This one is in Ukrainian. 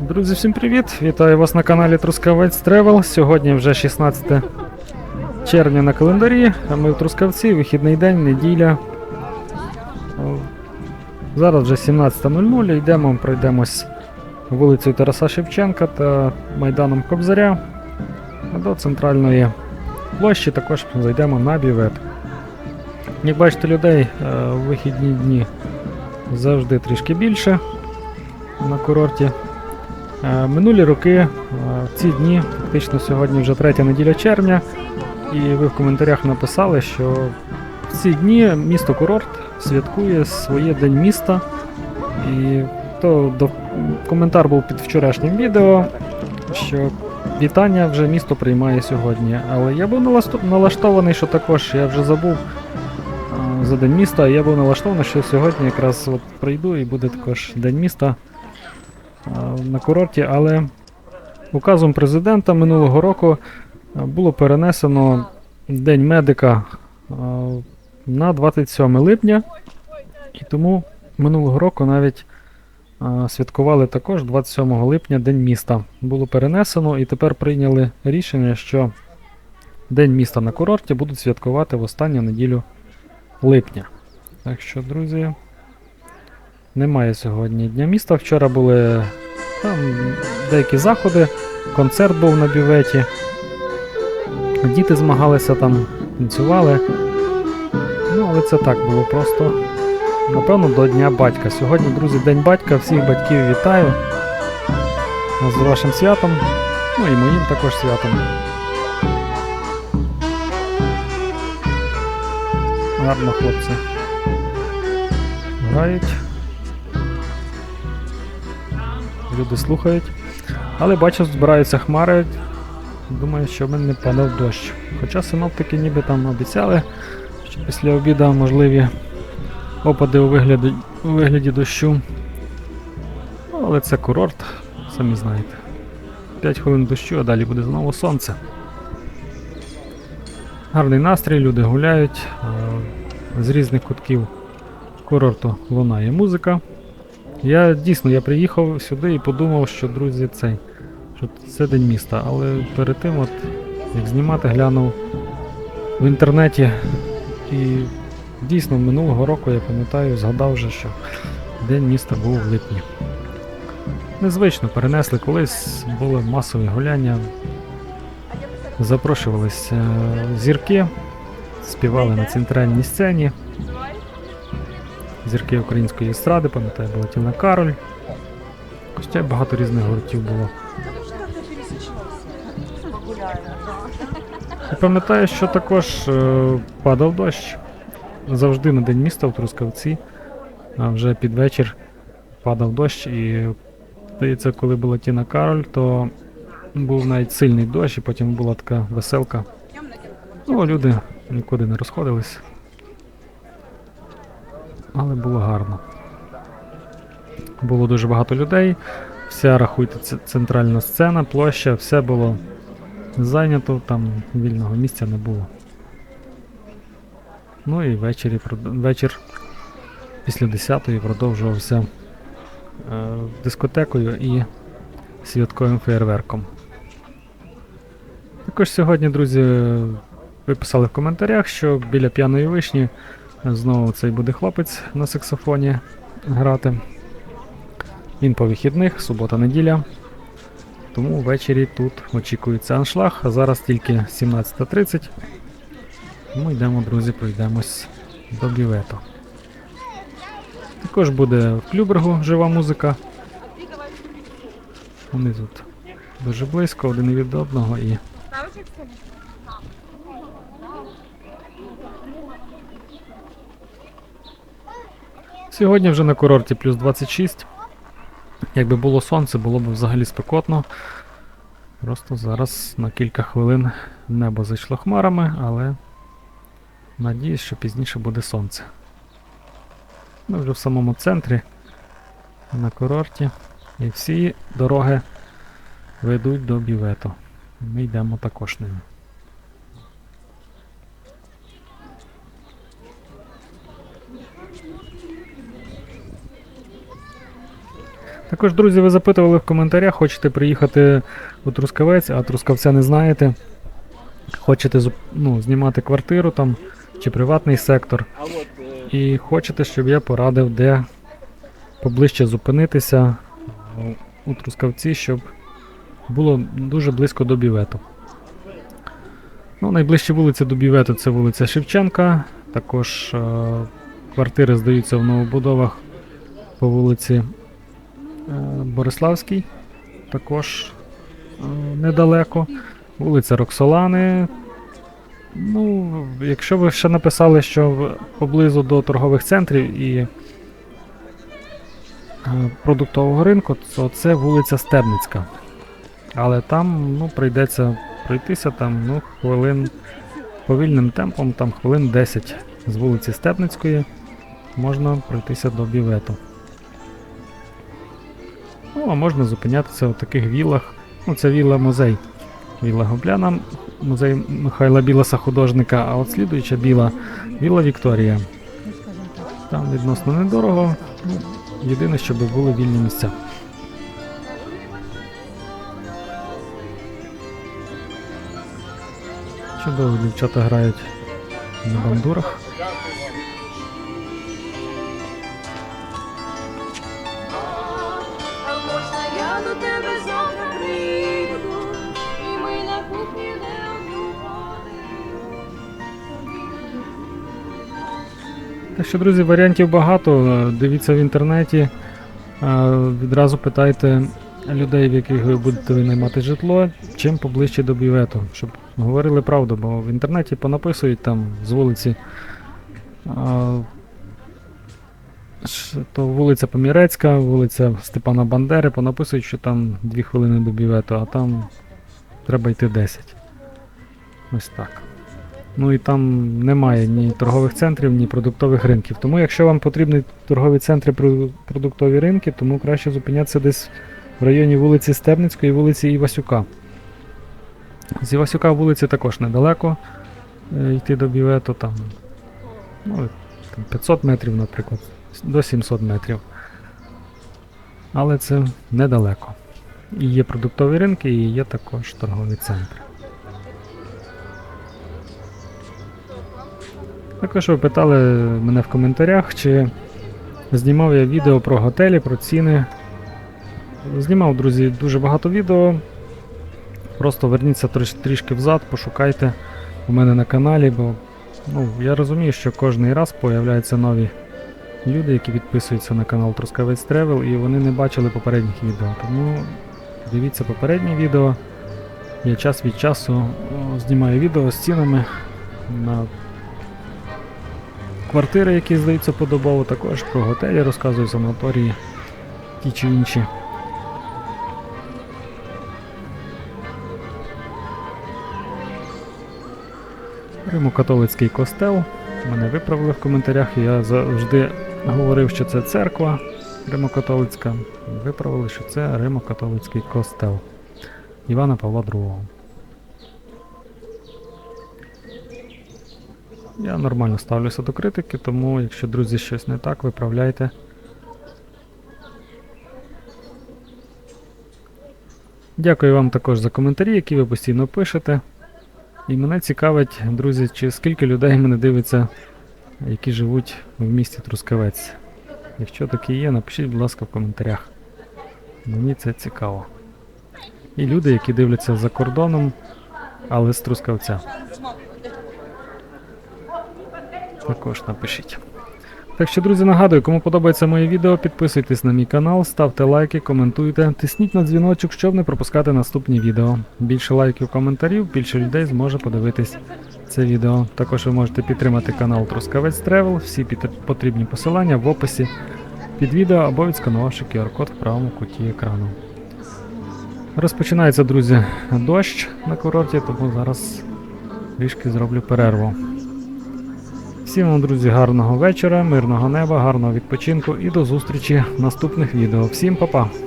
Друзі, всім привіт! Вітаю вас на каналі Трускавець Тревел. Сьогодні вже 16 червня на календарі, а ми в Трускавці, вихідний день, неділя. Зараз вже 17.00, йдемо, пройдемось вулицею Тараса Шевченка та Майданом Кобзаря до центральної площі, також зайдемо на бювет. Як бачите, людей е, у вихідні дні завжди трішки більше на курорті. Е, Минулі роки, е, в ці дні, фактично сьогодні вже третя неділя червня, і ви в коментарях написали, що в ці дні місто Курорт святкує своє День міста. І то до, коментар був під вчорашнім відео, що вітання вже місто приймає сьогодні. Але я був налашту- налаштований, що також я вже забув е, за День міста. Я був налаштований, що сьогодні якраз от прийду і буде також День міста е, на курорті, але указом президента минулого року е, було перенесено День медика е, на 27 липня, і тому минулого року навіть е, святкували також 27 липня День міста. Було перенесено і тепер прийняли рішення, що День міста на курорті будуть святкувати в останню неділю липня. Так що, друзі, немає сьогодні Дня міста. Вчора були там деякі заходи, концерт був на бюветі. Діти змагалися там, танцювали. Ну, але це так було просто. Напевно, до Дня батька. Сьогодні, друзі, День батька, всіх батьків вітаю. З вашим святом. Ну і моїм також святом. Гарно, хлопці. Грають. Люди слухають. Але бачу, збираються хмари. Думаю, що в мене не падав дощ. Хоча синоптики ніби там обіцяли, що після обіду можливі опади у вигляді, у вигляді дощу. Ну, але це курорт, самі знаєте. 5 хвилин дощу, а далі буде знову сонце. Гарний настрій, люди гуляють. е, З різних кутків курорту лунає музика. Я дійсно я приїхав сюди і подумав, що друзі, цей, що це день міста. Але перед тим, от, як знімати, глянув в інтернеті і дійсно минулого року, я пам'ятаю, згадав вже, що День міста був в липні. Незвично перенесли колись, були масові гуляння. Запрошувалися зірки, співали на центральній сцені. Зірки української естради, пам'ятаю, була Тіна Кароль. Ще багато різних гуртів було. І пам'ятаю, що також е, падав дощ. Завжди на день міста в Трускавці. А вже під вечір падав дощ, і здається, коли була Тіна Кароль, то був навіть сильний дощ, і потім була така веселка. Ну, люди нікуди не розходились. Але було гарно. Було дуже багато людей. Вся, рахуйте, центральна сцена, площа, все було зайнято, там вільного місця не було. Ну і ввечері, вечір після 10-ї продовжувався е, дискотекою і святковим феєрверком. Також сьогодні, друзі, ви писали в коментарях, що біля п'яної вишні знову цей буде хлопець на саксофоні грати. Він по вихідних, субота-неділя. Тому ввечері тут очікується аншлаг, а зараз тільки 17.30. Ми йдемо, друзі, пройдемось до бювету. Також буде в Клюбергу жива музика. Вони тут дуже близько один від одного і Сьогодні вже на курорті плюс 26. Якби було сонце, було б взагалі спекотно. Просто зараз на кілька хвилин небо зайшло хмарами, але надіюсь, що пізніше буде сонце. Ми вже в самому центрі на курорті. І всі дороги ведуть до бювету. Ми йдемо також ними. Також, друзі, ви запитували в коментарях, хочете приїхати у Трускавець, а Трускавця не знаєте. Хочете ну, знімати квартиру там чи приватний сектор. І хочете, щоб я порадив, де поближче зупинитися у Трускавці, щоб було дуже близько до бівету. Ну, найближчі вулиці до бівету це вулиця Шевченка. Також е, квартири здаються в новобудовах по вулиці е, Бориславській. Також е, недалеко. Вулиця Роксолани. Ну, якщо ви ще написали, що поблизу до торгових центрів і е, продуктового ринку, то це вулиця Стебницька. Але там ну, прийдеться пройтися там, ну, хвилин повільним темпом, там хвилин 10 з вулиці Степницької можна пройтися до бівету. Ну, а можна зупинятися у таких вілах. Ну, це віла музей. Віла Гобляна, музей Михайла Білоса художника, а от слідуюча біла Віла Вікторія. Там відносно недорого. Ну, єдине, щоб були вільні місця. Чудово, дівчата грають на бандурах. До тебе завтра прийду, і ми на кухні не Так що, друзі, варіантів багато. е, Дивіться в інтернеті. е, Відразу питайте людей, в яких ви будете наймати житло, чим поближче до бювету, щоб говорили правду, бо в інтернеті понаписують там з вулиці. То вулиця Помірецька, вулиця Степана Бандери, понаписують, що там 2 хвилини до бювету, а там треба йти 10. Ось так. Ну і там немає ні торгових центрів, ні продуктових ринків. Тому якщо вам потрібні торгові центри, продуктові ринки, тому краще зупинятися десь в районі вулиці Стебницької вулиці Івасюка. З Івасюка вулиці також недалеко е, йти до бівету, там, ну, там 500 метрів, наприклад, до 700 метрів. Але це недалеко. І є продуктові ринки, і є також торгові центри. Також ви питали мене в коментарях, чи знімав я відео про готелі, про ціни. Знімав, друзі, дуже багато відео. Просто верніться тріш- трішки взад, пошукайте у мене на каналі, бо ну, я розумію, що кожен раз появляються нові люди, які підписуються на канал Трускавець Тревел, і вони не бачили попередніх відео. Тому дивіться попередні відео. Я час від часу знімаю відео з цінами на квартири, які здаються подобово, також про готелі розказую, санаторії, ті чи інші. Римо-католицький костел. Мене виправили в коментарях, я завжди говорив, що це церква Римо-католицька. Виправили, що це Римо-католицький костел Івана Павла II. Я нормально ставлюся до критики, тому якщо, друзі, щось не так, виправляйте. Дякую вам також за коментарі, які ви постійно пишете. І мене цікавить, друзі, чи скільки людей мене дивиться, які живуть в місті Трускавець. Якщо такі є, напишіть, будь ласка, в коментарях. Мені це цікаво. І люди, які дивляться за кордоном, але з Трускавця. Також напишіть. Так що, друзі, нагадую, кому подобається моє відео, підписуйтесь на мій канал, ставте лайки, коментуйте, тисніть на дзвіночок, щоб не пропускати наступні відео. Більше лайків, коментарів, більше людей зможе подивитись це відео. Також ви можете підтримати канал Трускавець Тревел, всі потрібні посилання в описі під відео або відсканувавши QR-код в правому куті екрану. Розпочинається, друзі, дощ на курорті, тому зараз трішки зроблю перерву. Всім вам, друзі, гарного вечора, мирного неба, гарного відпочинку і до зустрічі в наступних відео. Всім па-па!